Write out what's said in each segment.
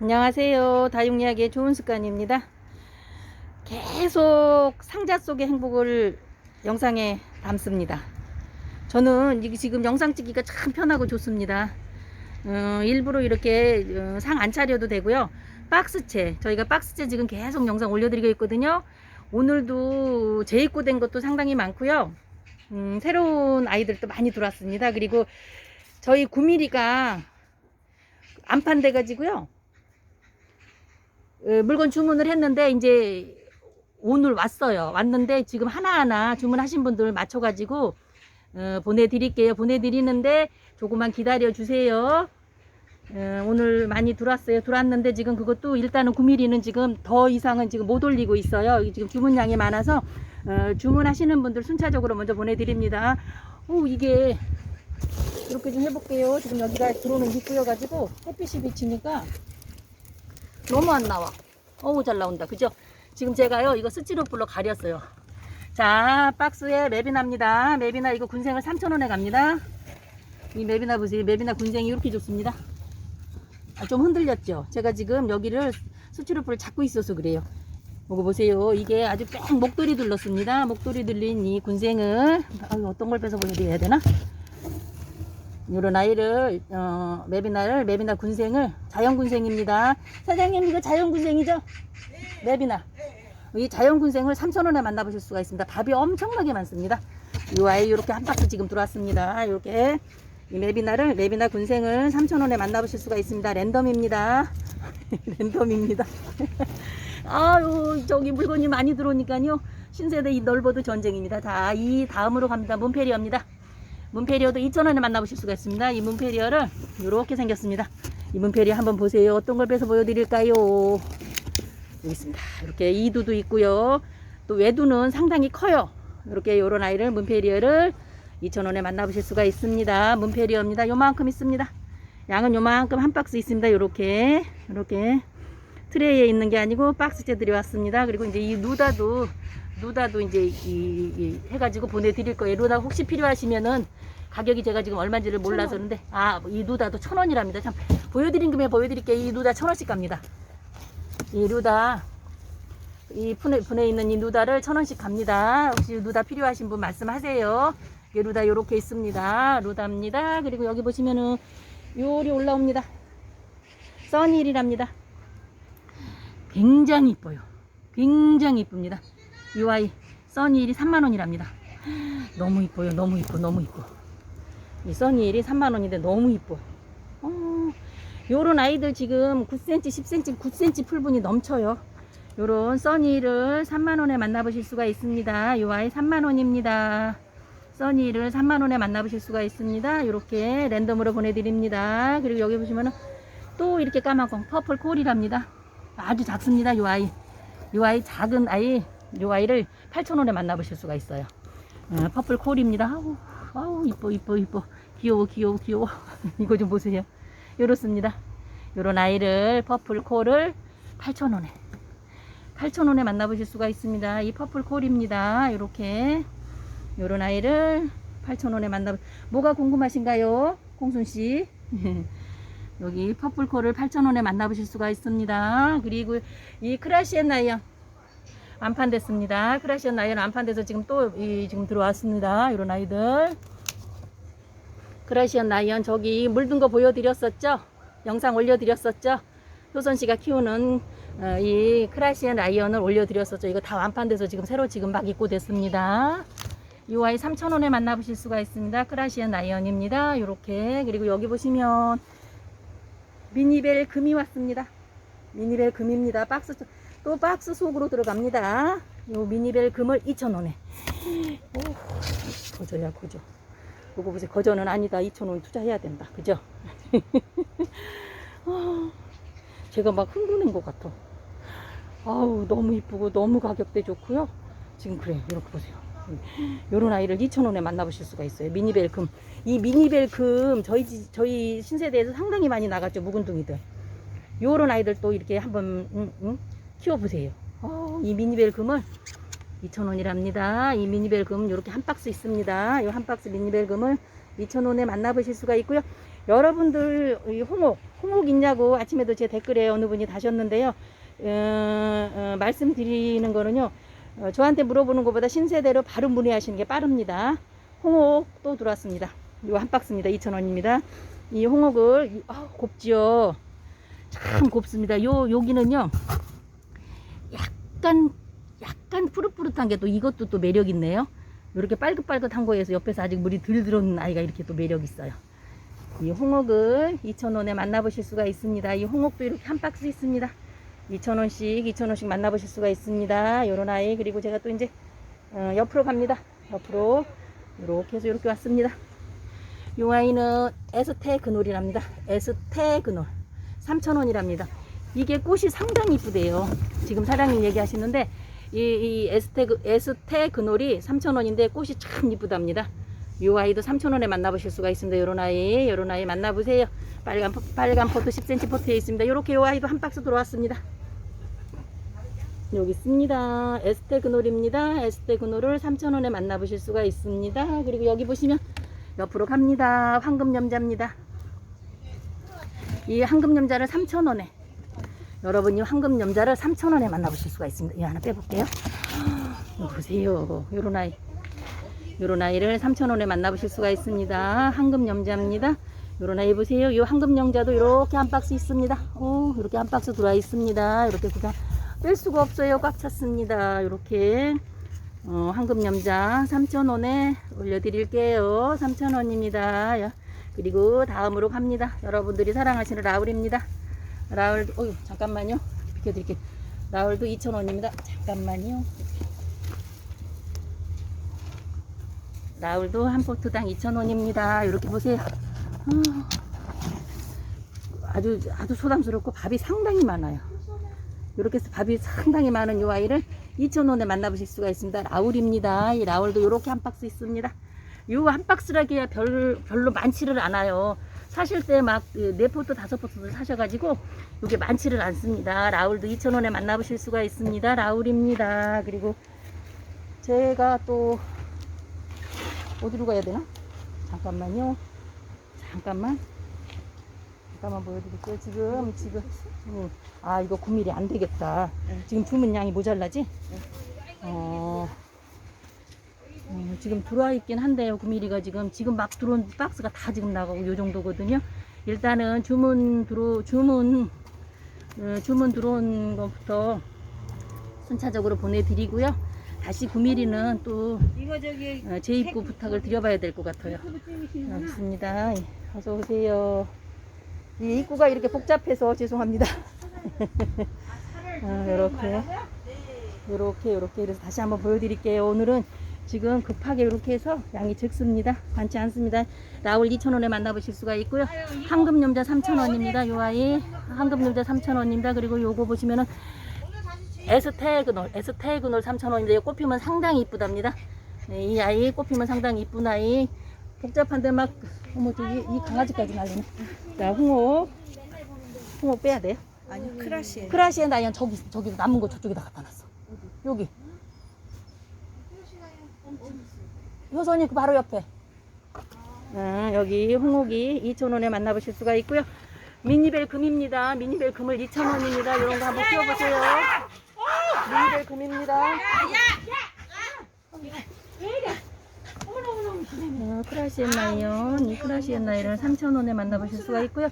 안녕하세요. 다육이야기의 좋은 습관입니다. 계속 상자 속의 행복을 영상에 담습니다. 저는 지금 영상 찍기가 참 편하고 좋습니다. 어, 일부러 이렇게 어, 상안 차려도 되고요. 박스채 저희가 박스채 지금 계속 영상 올려드리고 있거든요. 오늘도 재입고된 것도 상당히 많고요. 음, 새로운 아이들도 많이 들어왔습니다. 그리고 저희 9mm가 안 판돼 가지고요. 어, 물건 주문을 했는데 이제 오늘 왔어요. 왔는데 지금 하나하나 주문하신 분들 맞춰가지고 어, 보내드릴게요. 보내드리는데 조금만 기다려 주세요. 어, 오늘 많이 들어왔어요. 들어왔는데 지금 그것도 일단은 9mm는 지금 더 이상은 지금 못 올리고 있어요. 지금 주문량이 많아서 어, 주문하시는 분들 순차적으로 먼저 보내드립니다. 오 이게 이렇게 좀 해볼게요. 지금 여기가 들어오는 입구여가지고 햇빛이 비치니까 너무 안 나와. 어우 잘 나온다. 그죠? 지금 제가요 이거 스티로폴로 가렸어요. 자 박스에 맵이나입니다. 맵이나 이거 군생을 3,000원에 갑니다. 이 맵이나 보세요. 맵이나 군생이 이렇게 좋습니다. 아, 좀 흔들렸죠. 제가 지금 여기를 스티로폴을 잡고 있어서 그래요. 보고 보세요. 이게 아주 뺑 목도리 둘렀습니다. 목도리 들린 이 군생을 아, 어떤 걸 빼서 보여드려야 되나? 요런 아이를 어, 맵이나를 맵이나 군생을 자연 군생입니다. 사장님 이거 자연 군생이죠? 맵이나 이 자연 군생을 3,000원에 만나보실 수가 있습니다. 밥이 엄청나게 많습니다. 이 아이 이렇게 한 박스 지금 들어왔습니다. 이렇게 이 맵이나를 맵이나 군생을 3,000원에 만나보실 수가 있습니다. 랜덤입니다. 랜덤입니다. 아유 저기 물건이 많이 들어오니까요. 신세대 이 넓어도 전쟁입니다. 자, 이 다음으로 갑니다. 문페리어입니다. 문페리어도 2,000원에 만나보실 수가 있습니다. 이 문페리어를 이렇게 생겼습니다. 이 문페리어 한번 보세요. 어떤 걸 빼서 보여드릴까요? 여기 있습니다. 이렇게 이두도 있고요. 또 외두는 상당히 커요. 이렇게 이런 아이를 문페리어를 2,000원에 만나보실 수가 있습니다. 문페리어입니다. 요만큼 있습니다. 양은 요만큼 한 박스 있습니다. 요렇게 이렇게 트레이에 있는 게 아니고 박스째 들이 왔습니다. 그리고 이제 이 누다도 누다도 이제 이, 이 해가지고 보내드릴 거예요. 누다 혹시 필요하시면은 가격이 제가 지금 얼마인지를 몰라서 그런데 아이 누다도 천 원이랍니다. 참 보여드린 금에 보여드릴게요. 이 누다 천 원씩 갑니다. 이 누다 이 분에, 분에 있는 이 누다를 천 원씩 갑니다. 혹시 누다 필요하신 분 말씀하세요. 이 루다 요렇게 있습니다. 루다입니다. 그리고 여기 보시면은 요리 올라옵니다. 써니일이랍니다. 굉장히 이뻐요. 굉장히 이쁩니다. 이 아이 써니일이 3만 원이랍니다. 너무 이뻐요. 너무 이뻐. 너무 이뻐. 이 써니일이 3만 원인데 너무 이뻐. 어, 요런 아이들 지금 9cm, 10cm, 9cm 풀분이 넘쳐요. 요런 써니를 3만 원에 만나보실 수가 있습니다. 이 아이 3만 원입니다. 써니를 3만 원에 만나보실 수가 있습니다. 이렇게 랜덤으로 보내드립니다. 그리고 여기 보시면은 또 이렇게 까마공 퍼플 콜이랍니다. 아주 작습니다. 이 아이. 이 아이 작은 아이, 이 아이를 8,000원에 만나보실 수가 있어요. 어, 퍼플 콜입니다. 아우, 아우, 이뻐, 이뻐, 이뻐. 귀여워, 귀여워, 귀여워. 이거 좀 보세요. 요렇습니다. 요런 아이를 퍼플 콜을 8,000원에. 8,000원에 만나보실 수가 있습니다. 이 퍼플 콜입니다. 이렇게. 요런 아이를 8,000원에 만나 뭐가 궁금하신가요? 공순 씨. 여기 퍼플 콜을 8,000원에 만나보실 수가 있습니다. 그리고 이 크라시엔 라이언 안판됐습니다. 크라시엔 라이언 안판돼서 지금 또 이 지금 들어왔습니다. 이런 아이들. 크라시엔 라이언 저기 물든 거 보여드렸었죠? 영상 올려드렸었죠? 효선 씨가 키우는 어, 이 크라시엔 라이언을 올려드렸었죠. 이거 다 완판돼서 지금 새로 지금 막 입고 됐습니다. 이 아이 3,000원에 만나보실 수가 있습니다. 크라시안 라이언입니다. 이렇게 그리고 여기 보시면 미니벨 금이 왔습니다. 미니벨 금입니다. 박스 또 박스 속으로 들어갑니다. 요 미니벨 금을 2,000원에. 오, 거저야 거저. 이거 보세요. 거저는 아니다. 2,000원 투자해야 된다. 그죠? 아, 제가 막 흥분한 것 같아. 아우 너무 이쁘고 너무 가격대 좋고요. 지금 그래 이렇게 보세요. 요런 아이를 2,000원에 만나보실 수가 있어요. 미니벨 금. 이 미니벨 금 저희 지- 저희 신세대에서 상당히 많이 나갔죠. 묵은둥이들. 요런 아이들 또 이렇게 한번 음, 음, 키워보세요. 어, 이 미니벨 금을 2,000원이랍니다. 이 미니벨 금 이렇게 한 박스 있습니다. 요한 박스 미니벨 금을 2,000원에 만나보실 수가 있고요. 여러분들 이 홍옥 홍옥 있냐고 아침에도 제 댓글에 어느 분이 다셨는데요. 어, 어, 말씀드리는 거는요. 어, 저한테 물어보는 것보다 신세대로 바로 문의하시는 게 빠릅니다. 홍옥 또 들어왔습니다. 이거 한 박스입니다. 2,000원입니다. 이 홍옥을 이- 아, 곱지요. 참 곱습니다. 요 여기는요. 약간 약간 푸릇푸릇한 게 또 이것도 또 매력 있네요. 이렇게 빨긋빨긋한 거에서 옆에서 아직 물이 덜 들어오는 아이가 이렇게 또 매력 있어요. 이 홍옥을 2,000원에 만나보실 수가 있습니다. 이 홍옥도 이렇게 한 박스 있습니다. 2,000원씩, 2,000원씩 만나보실 수가 있습니다. 요런 아이. 그리고 제가 또 이제, 어, 옆으로 갑니다. 옆으로. 이렇게 해서 이렇게 왔습니다. 요 아이는 에스테 그놀이랍니다. 에스테 그놀. 3,000원이랍니다. 이게 꽃이 상당히 이쁘대요. 지금 사장님 얘기하시는데, 이, 이 에스테그, 에스테 그놀이 3,000원인데 꽃이 참 이쁘답니다. 요 아이도 3,000원에 만나보실 수가 있습니다. 요런 아이, 요런 아이 만나보세요. 빨간, 포- 빨간 포트 10cm 포트에 있습니다. 요렇게 요 아이도 한 박스 들어왔습니다. 여기 있습니다. 에스테 그놀입니다. 에스테 그놀을 3,000원에 만나보실 수가 있습니다. 그리고 여기 보시면 옆으로 갑니다. 황금 염자입니다. 이 황금 염자를 3,000원에 여러분이 황금 염자를 3,000원에 만나보실 수가 있습니다. 이 하나 빼볼게요. 이거 보세요. 요런 아이. 요런 아이를 3,000원에 만나보실 수가 있습니다. 황금 염자입니다. 요런 아이 보세요. 요 황금 염자도 이렇게 한 박스 있습니다. 오, 이렇게 한 박스 들어와 있습니다. 이렇게 그냥 뺄 수가 없어요. 꽉 찼습니다. 이렇게 어, 황금 염자 3,000원에 올려드릴게요. 3,000원입니다. 그리고 다음으로 갑니다. 여러분들이 사랑하시는 라울입니다. 라울, 어유 잠깐만요. 비켜드릴게요. 라울도 2,000원입니다. 잠깐만요. 라울도 한 포트당 2,000원입니다. 이렇게 보세요. 아, 아주 아주 소담스럽고 밥이 상당히 많아요. 이렇게 해서 밥이 상당히 많은 이 아이를 2,000원에 만나보실 수가 있습니다. 라울입니다. 이 라울도 이렇게 한 박스 있습니다. 이 한 박스라기야 별, 별로 많지를 않아요. 사실 때 막 네 포트 다섯 포트를 사셔가지고 이게 많지를 않습니다. 라울도 2,000원에 만나보실 수가 있습니다. 라울입니다. 그리고 제가 또 어디로 가야 되나? 잠깐만요. 잠깐만. 잠깐만 보여드릴게요. 지금, 지금. 음, 아, 이거 9mm 안 되겠다. 지금 주문 양이 모자라지? 어, 음, 지금 들어와 있긴 한데요. 9mm가 지금, 지금 막 들어온 박스가 다 지금 나가고 요 정도거든요. 일단은 주문 들어, 주문, 어, 주문 들어온 것부터 순차적으로 보내드리고요. 다시 9mm는 또 이거 저기 어, 재입고 부탁을 드려봐야 될 것 같아요. 예, 어서 오세요. 이 입구가 이렇게 복잡해서 죄송합니다. 어, 이렇게, 이렇게, 이렇게. 그래서 다시 한번 보여드릴게요. 오늘은 지금 급하게 이렇게 해서 양이 적습니다. 많지 않습니다. 라울 2,000원에 만나보실 수가 있고요. 황금염자 3,000원입니다. 요 아이. 황금염자 3,000원입니다. 그리고 요거 보시면은 에스테그놀, 에스테그놀 3,000원인데 꽃피면 상당히 이쁘답니다. 네, 이 아이 꽃 피면 상당히 이쁜 아이. 복잡한데 막 어머 저기 이 강아지까지 날리네. 자 홍옥, 홍옥 빼야 돼요. 아니 크라시 크라시엔 다이언 저기 저기 남은 거 저쪽에다 갖다 놨어. 여기. 효선이 그 바로 옆에. 아, 여기 홍옥이 2,000원에 만나보실 수가 있고요. 미니벨 금입니다. 미니벨 금을 2,000원입니다. 이런 거 한번 키워보세요. 미니벨 금입니다. 어, 크라시엔 라이언, 이 크라시엔 라이언을 3,000원에 만나보실 수가 있고요.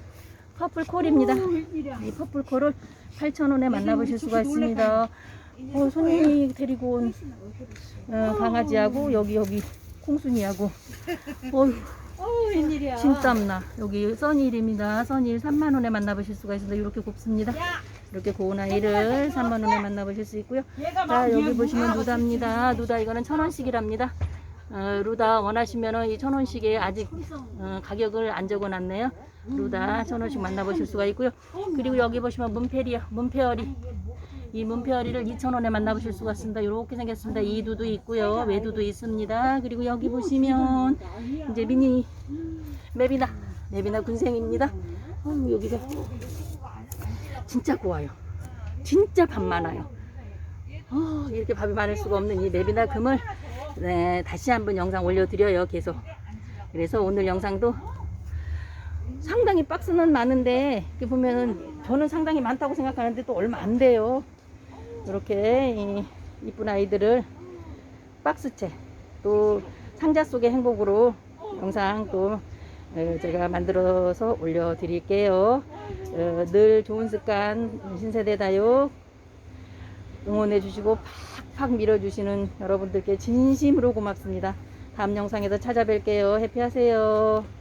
퍼플 콜입니다. 이 퍼플 콜을 8,000원에 만나보실 수가 있습니다. 어, 손님이 데리고 온 어, 강아지하고 여기 여기 콩순이하고 어휴 어우 웬일이야 진땀나 여기 써니일입니다. 써니일 3만 원에 만나보실 수가 있습니다. 이렇게 곱습니다. 이렇게 고운 아이를 3만 원에 만나보실 수 있고요. 자 여기 보시면 누다입니다. 누다 이거는 천 원씩이랍니다. 어, 루다 원하시면은 이 천 원씩에 아직 어, 가격을 안 적어놨네요. 루다 천 원씩 만나보실 수가 있고요. 그리고 여기 보시면 문페리아, 문페어리. 이 문페어리를 2,000원에 만나보실 수가 있습니다. 이렇게 생겼습니다. 이두도 있고요. 외두도 있습니다. 그리고 여기 보시면 이제 미니 메비나, 메비나 군생입니다. 어우, 여기가 진짜 고와요. 진짜 밥 많아요. 어, 이렇게 밥이 많을 수가 없는 이 메비나 금을 네, 다시 한번 영상 올려드려요. 계속. 그래서 오늘 영상도 상당히 박스는 많은데 이렇게 보면은 저는 상당히 많다고 생각하는데 또 얼마 안 돼요. 이렇게 이 이쁜 아이들을 박스채 또 상자 속의 행복으로 영상 또 어, 제가 만들어서 올려드릴게요. 어, 늘 좋은 습관 신세대 다육 응원해 주시고 팍팍 밀어주시는 여러분들께 진심으로 고맙습니다. 다음 영상에서 찾아뵐게요. 해피하세요.